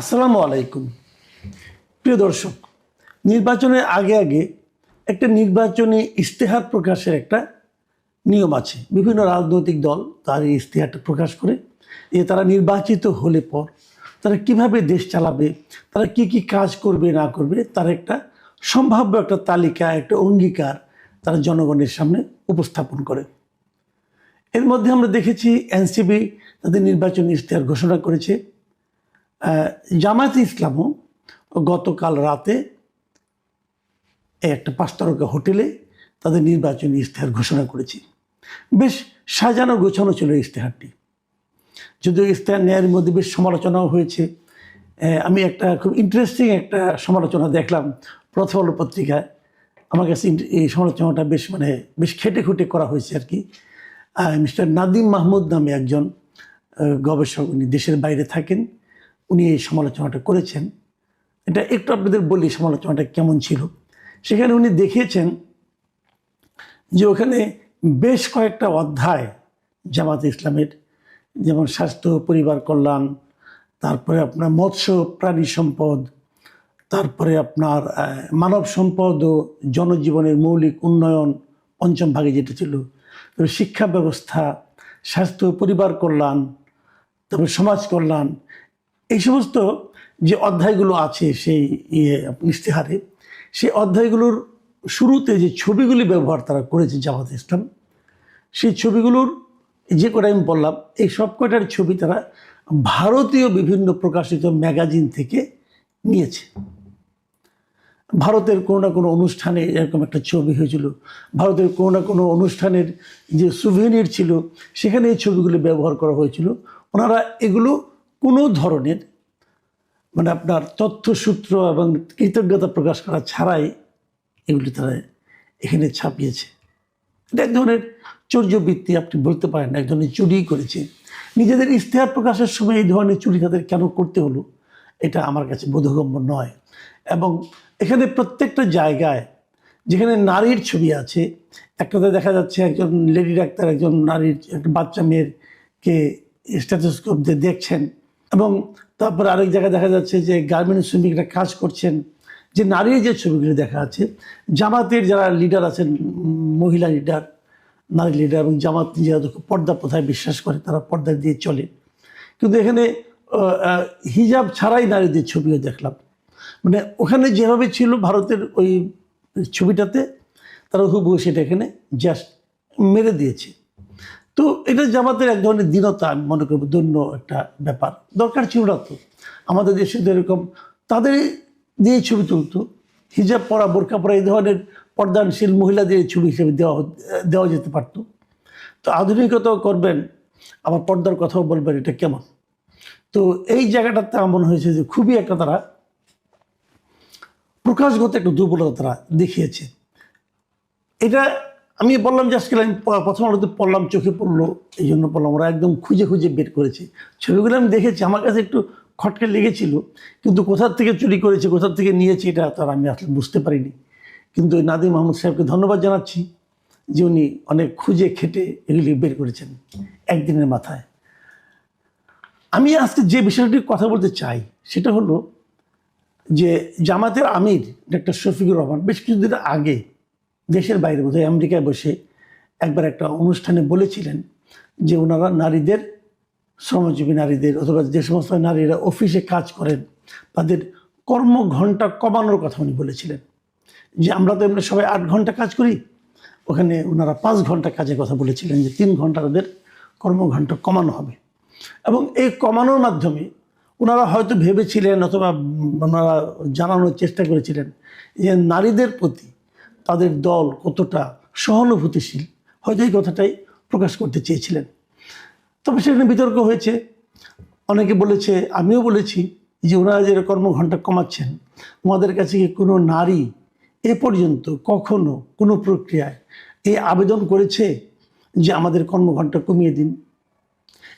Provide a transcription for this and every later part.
আসসালামু আলাইকুম। প্রিয় দর্শক, নির্বাচনের আগে আগে একটা নির্বাচনী ইশতেহার প্রকাশের একটা নিয়ম আছে। বিভিন্ন রাজনৈতিক দল তার এই ইশতেহারটা প্রকাশ করে যে তারা নির্বাচিত হলে পর তারা কীভাবে দেশ চালাবে, তারা কি কি কাজ করবে, না করবে, তার একটা সম্ভাব্য একটা তালিকা, একটা অঙ্গীকার তারা জনগণের সামনে উপস্থাপন করে। এর মধ্যে আমরা দেখেছি এনসিবি তাদের নির্বাচনী ইশতেহার ঘোষণা করেছে। জামায়াত ইসলামও গতকাল রাতে একটা পাঁচ তারকা হোটেলে তাদের নির্বাচনী ইশতেহার ঘোষণা করেছে। বেশ সাজানো গোছানো ছিল ইশতেহারটি। যদিও ইশতেহার ন্যায়ের মধ্যে বেশ সমালোচনাও হয়েছে। আমি একটা খুব ইন্টারেস্টিং একটা সমালোচনা দেখলাম প্রথম আলো পত্রিকায়। আমার কাছে এই সমালোচনাটা বেশ মানে বেশ খেটে খুঁটে করা হয়েছে আর কি। মিস্টার নাদিম মাহমুদ নামে একজন গবেষক, উনি দেশের বাইরে থাকেন। উনি এই সমালোচনাটা করেছেন। এটা একটু আপনাদের বলি সমালোচনাটা কেমন ছিল। সেখানে উনি দেখিয়েছেন যে ওখানে বেশ কয়েকটা অধ্যায় জামাত ইসলামের, যেমন স্বাস্থ্য, পরিবার কল্যাণ, তারপরে আপনার মৎস্য, প্রাণী সম্পদ, তারপরে আপনার মানব সম্পদ ও জনজীবনের মৌলিক উন্নয়ন পঞ্চম ভাগে যেটা ছিল। তারপরে শিক্ষা ব্যবস্থা, স্বাস্থ্য, পরিবার কল্যাণ, তারপরে সমাজ কল্যাণ এই সমস্ত যে অধ্যায়গুলো আছে সেই ইয়ে ইশতেহারে, সেই অধ্যায়গুলোর শুরুতে যে ছবিগুলি ব্যবহার তারা করেছে জামাত ইসলাম, সেই ছবিগুলোর যে কটা আমি বললাম, এই সব কটার ছবি তারা ভারতীয় বিভিন্ন প্রকাশিত ম্যাগাজিন থেকে নিয়েছে। ভারতের কোনো না কোনো অনুষ্ঠানে এরকম একটা ছবি হয়েছিল, ভারতের কোনো না কোনো অনুষ্ঠানের যে সুভেনির ছিল, সেখানে এই ছবিগুলো ব্যবহার করা হয়েছিল। ওনারা এগুলো কোনো ধরনের মানে আপনার তথ্যসূত্র এবং কৃতজ্ঞতা প্রকাশ করা ছাড়াই এগুলি তারা এখানে ছাপিয়েছে। এটা এক ধরনের চর্যবৃত্তি আপনি বলতে পারেন, এক ধরনের চুরি করেছে। নিজেদের ইশতেহার প্রকাশের সময় এই ধরনের চুরি তাদের কেন করতে হলো, এটা আমার কাছে বোধগম্য নয়। এবং এখানে প্রত্যেকটা জায়গায় যেখানে নারীর ছবি আছে একটাতে দেখা যাচ্ছে একজন লেডি ডাক্তার, একজন নারীর, একটা বাচ্চা মেয়েরকে স্ট্যাথোস্কোপ দিয়ে দেখছেন এবং তারপর আরেক জায়গায় দেখা যাচ্ছে যে গার্মেন্টস শ্রমিকরা কাজ করছেন, যে নারীর যে ছবিগুলি দেখা আছে জামাতের যারা লিডার আছেন, মহিলা লিডার নারী লিডার এবং জামাত খুব পর্দা প্রথায় বিশ্বাস করে, তারা পর্দা দিয়ে চলে। কিন্তু এখানে হিজাব ছাড়াই নারীদের ছবিও দেখলাম। মানে ওখানে যেভাবে ছিল ভারতের ওই ছবিটাতে, তারা হুবহু সেটা এখানে জাস্ট মেরে দিয়েছে। তো এটা জামাতের এক ধরনের দীনতা আমি মনে করব দৈন্য একটা ব্যাপার। দরকার ছিল না তো। আমাদের দেশে তো এরকম, তাদের দিয়ে ছবি তুলতো। হিজাব পরা বোরকা পরা, এই ধরনের পর্দানশীল মহিলাদের ছবি হিসেবে দেওয়া দেওয়া যেতে পারতো। তো আধুনিকতাও করবেন, আবার পর্দার কথাও বলবেন, এটা কেমন? তো এই জায়গাটাতে এমন হয়েছে যে খুবই একটা তারা প্রকাশগত একটা দুর্বলতা তারা দেখিয়েছে। এটা আমি বললাম যে আজকে আমি প্রথম আলোতে পড়লাম, চোখে পড়ল, এই জন্য পড়লাম ওরা একদম খুঁজে খুঁজে বের করেছে। ছবিগুলো আমি দেখেছি, আমার কাছে একটু খটকে লেগেছিল, কিন্তু কোথার থেকে চুরি করেছে, কোথার থেকে নিয়েছে এটা তার আমি আসলে বুঝতে পারিনি। কিন্তু ওই নাদিম মাহমুদ সাহেবকে ধন্যবাদ জানাচ্ছি যে উনি অনেক খুঁজে খেটে এগুলি বের করেছেন একদিনের মাথায়। আমি আজকে যে বিষয়টি কথা বলতে চাই, সেটা হলো যে জামাতের আমির ডক্টর শফিকুর রহমান, বেশ কিছুদিন আগে দেশের বাইরে বোধহয় আমেরিকায় বসে একবার একটা অনুষ্ঠানে বলেছিলেন যে ওনারা নারীদের, শ্রমজীবী নারীদের অথবা যে সমস্ত নারীরা অফিসে কাজ করেন, তাদের কর্মঘণ্টা কমানোর কথা উনি বলেছিলেন। যে আমরা তো এমনি সবাই আট ঘণ্টা কাজ করি। ওখানে ওনারা পাঁচ ঘণ্টা কাজের কথা বলেছিলেন যে তিন ঘণ্টা তাদের কর্মঘণ্টা কমানো হবে। এবং এই কমানোর মাধ্যমে ওনারা হয়তো ভেবেছিলেন অথবা ওনারা জানানোর চেষ্টা করেছিলেন যে নারীদের প্রতি তাদের দল কতটা সহানুভূতিশীল, হয়তো এই কথাটাই প্রকাশ করতে চেয়েছিলেন। তবে সেখানে বিতর্ক হয়েছে। অনেকে বলেছে, আমিও বলেছি যে ওনারা যে কর্মঘণ্টা কমাচ্ছেন, ওনাদের কাছে কি কোনো নারী এ পর্যন্ত কখনো কোনো প্রক্রিয়ায় এই আবেদন করেছে যে আমাদের কর্মঘণ্টা কমিয়ে দিন?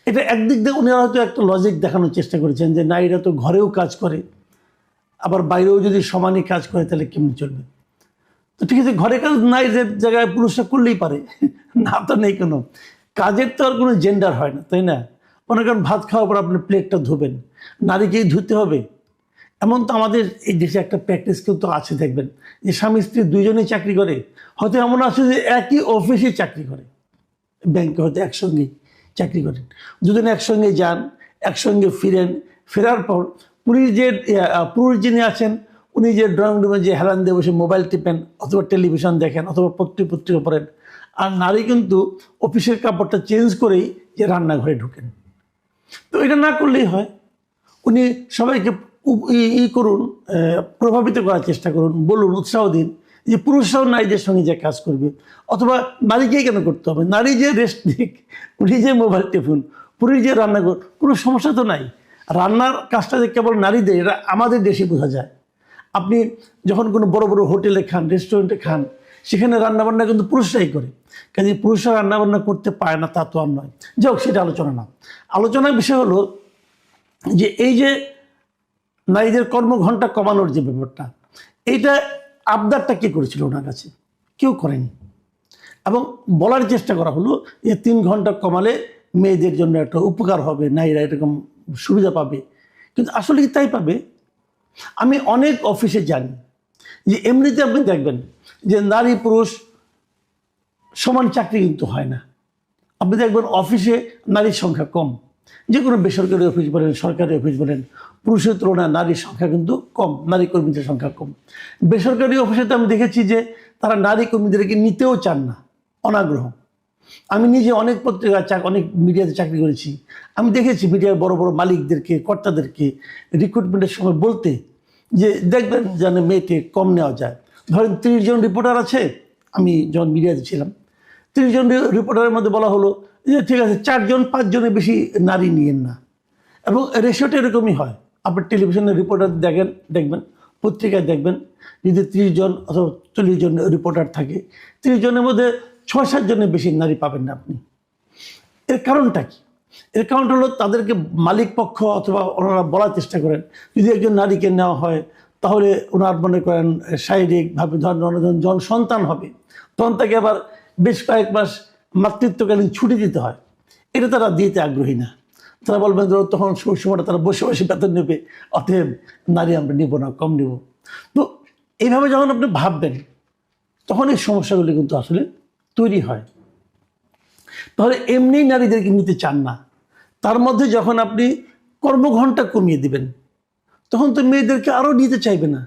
এটা একদিক দিয়ে উনি হয়তো একটা লজিক দেখানোর চেষ্টা করেছেন যে নারীরা তো ঘরেও কাজ করে, আবার বাইরেও যদি সমানে কাজ করে তাহলে কেমন চলবে? তো ঠিক আছে ঘরে কাজ নারীদের জায়গায় পুরুষরা করলেই পারে। না, তো নেই কোনো? কাজের তো আর কোনো জেন্ডার হয় না, তাই না? মনে করেন ভাত খাওয়ার পর আপনি প্লেটটা ধোবেন, নারীকেই ধুতে হবে। এমন তো আমাদের এই দেশে একটা প্র্যাকটিস কিন্তু আছে, দেখবেন। যে স্বামী স্ত্রী দুইজনেই চাকরি করে, হয়তো এমন আছে যে একই অফিসে চাকরি করে। ব্যাংকে হয়তো একসঙ্গেই চাকরি করেন। দুজন একসঙ্গে যান, একসঙ্গে ফিরেন, ফেরার পর পুরুষ যে পুরুষ যিনি আছেন উনি যে ড্রয়িং রুমে যে হেলান দিয়ে বসে মোবাইল টিপেন অথবা টেলিভিশন দেখেন অথবা পত্রিকা পত্রিকা পড়েন, আর নারী কিন্তু অফিসের কাপড়টা চেঞ্জ করেই যে রান্নাঘরে ঢুকেন। তো এটা না করলেই হয়। উনি সবাইকে ই- করুন প্রভাবিত করার চেষ্টা করুন, বলুন, উৎসাহ দিন যে পুরুষরাও নারীদের সঙ্গে যে কাজ করবে। অথবা নারীকেই কেন করতে হবে? নারী যে রেস্ট দিক উনি যে মোবাইল টিপুন, পুরুষ যে রান্না করুন কোনো সমস্যা তো নাই। রান্নার কাজটা যে কেবল নারীদের, এটা আমাদের দেশে বোঝা যায়। আপনি যখন কোনো বড় বড় হোটেলে খান রেস্টুরেন্টে খান, সেখানে রান্নাবান্না কিন্তু পুরুষরাই করে। কাজে পুরুষরা রান্নাবান্না করতে পারে না, তা তো আর নয়। যাই হোক, সেটা আলোচনা না। আলোচনার বিষয় হলো যে এই যে নারীদের কর্মঘণ্টা কমানোর যে ব্যাপারটা, এইটা আবদারটা কে করেছিল ওনার কাছে? কেউ করেনি। এবং বলার চেষ্টা করা হলো যে তিন ঘণ্টা কমালে মেয়েদের জন্য একটা উপকার হবে, নারীরা এরকম সুবিধা পাবে। কিন্তু আসলে কি তাই পাবে? আমি অনেক অফিসে জানি যে এমনিতে আপনি দেখবেন যে নারী পুরুষ সমান চাকরি কিন্তু হয় না। আপনি দেখবেন অফিসে নারীর সংখ্যা কম। যে কোনো বেসরকারি অফিস বলেন, সরকারি অফিস বলেন, পুরুষের তুলনায় নারীর সংখ্যা কিন্তু কম, নারী কর্মীদের সংখ্যা কম। বেসরকারি অফিসে তো আমি দেখেছি যে তারা নারী কর্মীদেরকে নিতেও চান না, অনাগ্রহ। আমি নিজে অনেক পত্রিকা চাক, অনেক মিডিয়াতে চাকরি করেছি। আমি দেখেছি মিডিয়ার বড় বড় মালিকদেরকে, কর্তাদেরকে রিক্রুটমেন্টের সময় বলতে যে, দেখবেন যেন মেয়েকে কম নেওয়া যায়। ধরেন তিরিশ জন রিপোর্টার আছে, আমি যখন মিডিয়াতে ছিলাম, তিরিশ জন রিপোর্টারের মধ্যে বলা হলো যে, ঠিক আছে চারজন পাঁচজনের বেশি নারী নিয়েন না। এবং রেশিওটা এরকমই হয়। আপনার টেলিভিশনের রিপোর্টার দেখেন, দেখবেন, পত্রিকায় দেখবেন, যদি তিরিশ জন অথবা চল্লিশ জন রিপোর্টার থাকে, তিরিশ জনের মধ্যে ছয় সাত জনের বেশি নারী পাবেন না আপনি। এর কারণটা কি? এর কারণটা হলো তাদেরকে মালিক পক্ষ অথবা ওনারা বলার চেষ্টা করেন, যদি একজন নারীকে নেওয়া হয়, তাহলে ওনার মনে করেন শারীরিকভাবে ধরেন জন সন্তান হবে, তখন তাকে আবার বেশ কয়েক মাস মাতৃত্বকালীন ছুটি দিতে হয়। এটা তারা দিতে আগ্রহী না। তারা বলবেন ধরো তখন সময়টা তারা বসে বসে বেতন নেবে, অতএব নারী আমরা নিব না, কম নেব। তো এইভাবে যখন আপনি ভাববেন, তখন এই সমস্যাগুলি কিন্তু আসলে তৈরি হয়। তাহলে এমনি নারীদেরকে নিতে চান না। তার মধ্যে যখন আপনি কর্মঘণ্টা কমিয়ে দিবেন, তখন তো মেয়েদেরকে আরও নিতে চাইবে না।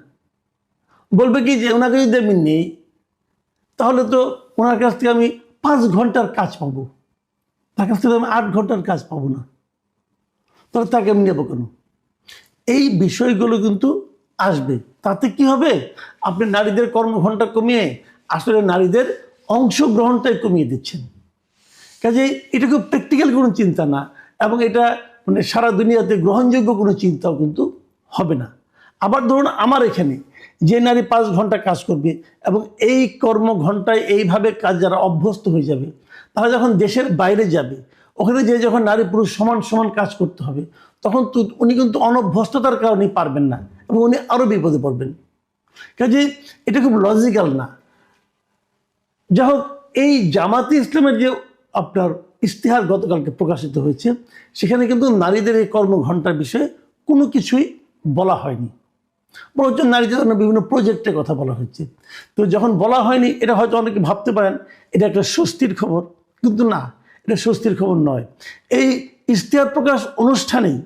বলবে কি যে, ওনাকে যদি আমি নেই, তাহলে তো ওনার কাছ থেকে আমি পাঁচ ঘণ্টার কাজ পাবো। তার কাছ থেকে আমি আট ঘণ্টার কাজ পাবো না। তাহলে তাকে আমি নেব কেন? এই বিষয়গুলো কিন্তু আসবে। তাতে কি হবে? আপনি নারীদের কর্মঘণ্টা কমিয়ে আসলে নারীদের অংশগ্রহণটাই কমিয়ে দিচ্ছেন। কাজে এটা খুব প্র্যাকটিক্যাল কোনো চিন্তা না এবং এটা মানে সারা দুনিয়াতে গ্রহণযোগ্য কোনো চিন্তাও কিন্তু হবে না। আবার ধরুন আমার এখানে যে নারী পাঁচ ঘণ্টা কাজ করবে এবং এই কর্মঘণ্টায় এইভাবে কাজ যারা অভ্যস্ত হয়ে যাবে, তারা যখন দেশের বাইরে যাবে, ওখানে যে যখন নারী পুরুষ সমান সমান কাজ করতে হবে, তখন তো উনি কিন্তু অনভ্যস্ততার কারণে পারবেন না এবং উনি আরও বিপদে পড়বেন। কাজে এটা খুব লজিক্যাল না। যাই হোক এই জামাতি ইসলামের যে আপনার ইশতেহার গতকালকে প্রকাশিত হয়েছে, সেখানে কিন্তু নারীদের এই কর্মঘণ্টার বিষয়ে কোনো কিছুই বলা হয়নি। বরঞ্চ নারীদের জন্য বিভিন্ন প্রজেক্টের কথা বলা হচ্ছে তো যখন বলা হয়নি, এটা হয়তো অনেকে ভাবতে পারেন, এটা একটা স্বস্তির খবর। কিন্তু না, এটা স্বস্তির খবর নয়। এই ইশতেহার প্রকাশ অনুষ্ঠানেই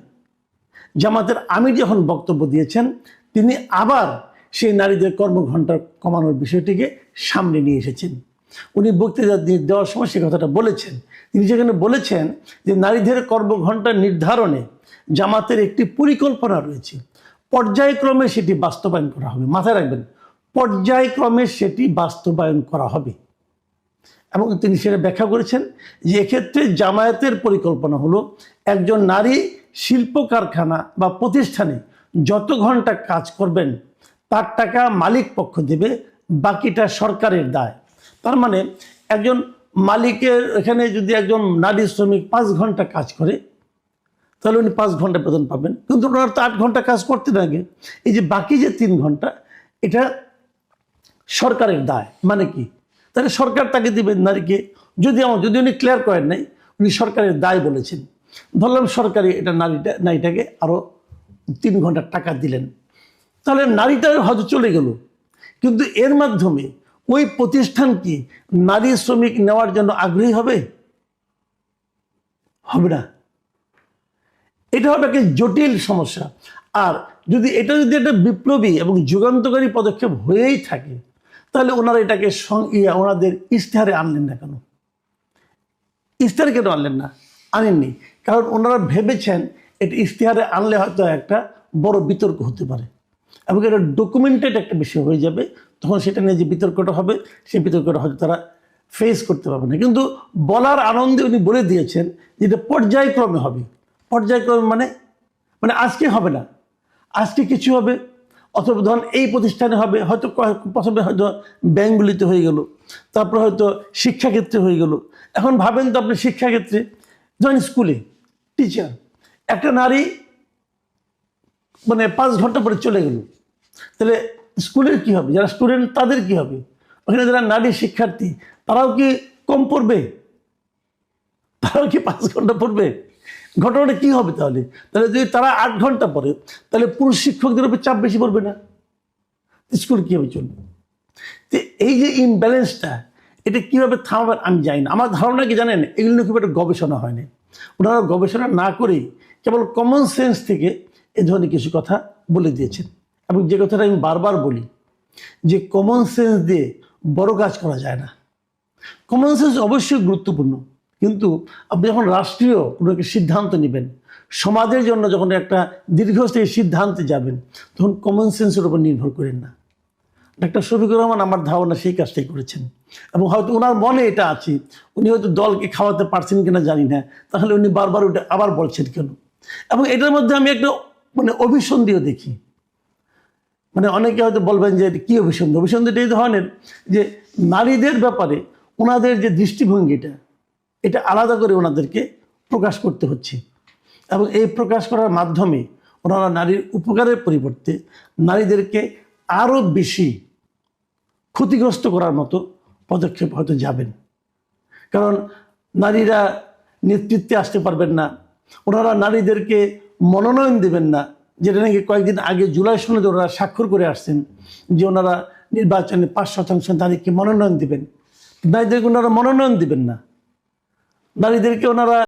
জামাতের আমির যখন বক্তব্য দিয়েছেন, তিনি আবার সেই নারীদের কর্মঘণ্টা কমানোর বিষয়টিকে সামনে নিয়ে এসেছেন। উনি বক্তৃতা দেওয়ার সময় সে কথাটা বলেছেন। তিনি সেখানে বলেছেন যে নারীদের কর্মঘণ্টা নির্ধারণে জামাতের একটি পরিকল্পনা রয়েছে। পর্যায়ক্রমে সেটি বাস্তবায়ন করা হবে। মাথায় রাখবেন, পর্যায়ক্রমে সেটি বাস্তবায়ন করা হবে। এবং তিনি সেটা ব্যাখ্যা করেছেন যে এক্ষেত্রে জামায়াতের পরিকল্পনা হলো একজন নারী শিল্প কারখানা বা প্রতিষ্ঠানে যত ঘণ্টা কাজ করবেন, তার টাকা মালিক পক্ষ দেবে, বাকিটা সরকারের দায়। তার মানে একজন মালিকের এখানে যদি একজন নারী শ্রমিক পাঁচ ঘণ্টা কাজ করে, তাহলে উনি পাঁচ ঘণ্টা বেতন পাবেন। কিন্তু ওনার তো আট ঘণ্টা কাজ করতে লাগে এই যে বাকি যে তিন ঘণ্টা, এটা সরকারের দায়। মানে কি? তাহলে সরকার তাকে দিবেন নারীকে। যদি আমার যদি উনি ক্লিয়ার করেন নাই, উনি সরকারের দায় বলেছেন। ধরলাম সরকারি এটা নারীটা নারীটাকে আরও তিন ঘণ্টা টাকা দিলেন। তাহলে নারীটা হয়তো চলে গেল। কিন্তু এর মাধ্যমে ওই প্রতিষ্ঠান কি নারী শ্রমিক নেওয়ার জন্য আগ্রহী হবে? হবে না। এটা হবে একটা জটিল সমস্যা। আর যদি এটা যদি একটা বিপ্লবী এবং যুগান্তকারী পদক্ষেপ হয়েই থাকে, তাহলে ওনারা এটাকে সং- ওনাদের ইশতেহারে আনলেন না কেন? ইশতেহারে কেন আনলেন না? আনেননি। কারণ ওনারা ভেবেছেন এটা ইশতেহারে আনলে হয়তো একটা বড় বিতর্ক হতে পারে এবং এটা ডকুমেন্টেড একটা বিষয় হয়ে যাবে। তখন সেটা নিয়ে যে বিতর্কটা হবে, সেই বিতর্কটা হয়তো তারা ফেস করতে পারবে না। কিন্তু বলার আনন্দে উনি বলে দিয়েছেন যে এটা পর্যায়ক্রমে হবে। পর্যায়ক্রমে মানে মানে আজকে হবে না। আজকে কিছু হবে। অথবা ধরুন এই প্রতিষ্ঠানে হবে, হয়তো প্রথমে হয়তো ব্যাঙ্কগুলিতে হয়ে গেল, তারপর হয়তো শিক্ষাক্ষেত্রে হয়ে গেল। এখন ভাবেন তো আপনি শিক্ষাক্ষেত্রে, ধরেন স্কুলে টিচার একটা নারী মানে পাঁচ ঘণ্টা পরে চলে গেল। তাহলে স্কুলের কি হবে? যারা স্টুডেন্ট তাদের কি হবে? ওখানে যারা নারী শিক্ষার্থী, তারাও কি কম পড়বে? তারাও কি পাঁচ ঘণ্টা পড়বে? ঘটনাটা কি হবে তাহলে? তাহলে যদি তারা আট ঘণ্টা পড়ে, তাহলে পুরুষ শিক্ষকদের উপর চাপ বেশি পড়বে না? স্কুল কীভাবে চলবে তো এই যে ইমব্যালেন্সটা এটা কীভাবে থামাবেন আমি জানি না। আমার ধারণা কি জানেন? এগুলো খুব একটা গবেষণা হয়নি। ওনারা গবেষণা না করেই কেবল কমন সেন্স থেকে এ ধরনের কিছু কথা বলে দিয়েছেন। এবং যে কথাটা আমি বারবার বলি, যে কমন সেন্স দিয়ে বড় কাজ করা যায় না। কমন সেন্স অবশ্যই গুরুত্বপূর্ণ, কিন্তু আপনি যখন রাষ্ট্রীয় কোনো একটা সিদ্ধান্ত নেবেন, সমাজের জন্য যখন একটা দীর্ঘস্থায়ী সিদ্ধান্তে যাবেন, তখন কমন সেন্সের উপর নির্ভর করেন না। ডাক্তার শফিকুর রহমান আমার ধারণা সেই কাজটাই করেছেন। এবং হয়তো ওনার মনে এটা আছে, উনি হয়তো দলকে খাওয়াতে পারছেন কিনা জানি না, তাহলে উনি বারবার ওটা আবার বলছেন কেন? এবং এটার মধ্যে আমি একটা মানে অভিসন্ধিও দেখি। মানে অনেকে হয়তো বলবেন যে কী অভিসন্ধি? অভিসন্ধিটা এই ধরনের যে নারীদের ব্যাপারে ওনাদের যে দৃষ্টিভঙ্গিটা এটা আলাদা করে ওনাদেরকে প্রকাশ করতে হচ্ছে। এবং এই প্রকাশ করার মাধ্যমে ওনারা নারীর উপকারের পরিবর্তে নারীদেরকে আরও বেশি ক্ষতিগ্রস্ত করার মতো পদক্ষেপ হয়তো যাবেন। কারণ নারীরা নেতৃত্বে আসতে পারবেন না, ওনারা নারীদেরকে মনোনয়ন দেবেন না যেটা নাকি কয়েকদিন আগে জুলাই সনদে ওনারা স্বাক্ষর করে আসছেন যে ওনারা নির্বাচনে পাঁচ শতাংশ তাদেরকে মনোনয়ন দেবেন। নারীদেরকে ওনারা মনোনয়ন দিবেন না। নারীদেরকে ওনারা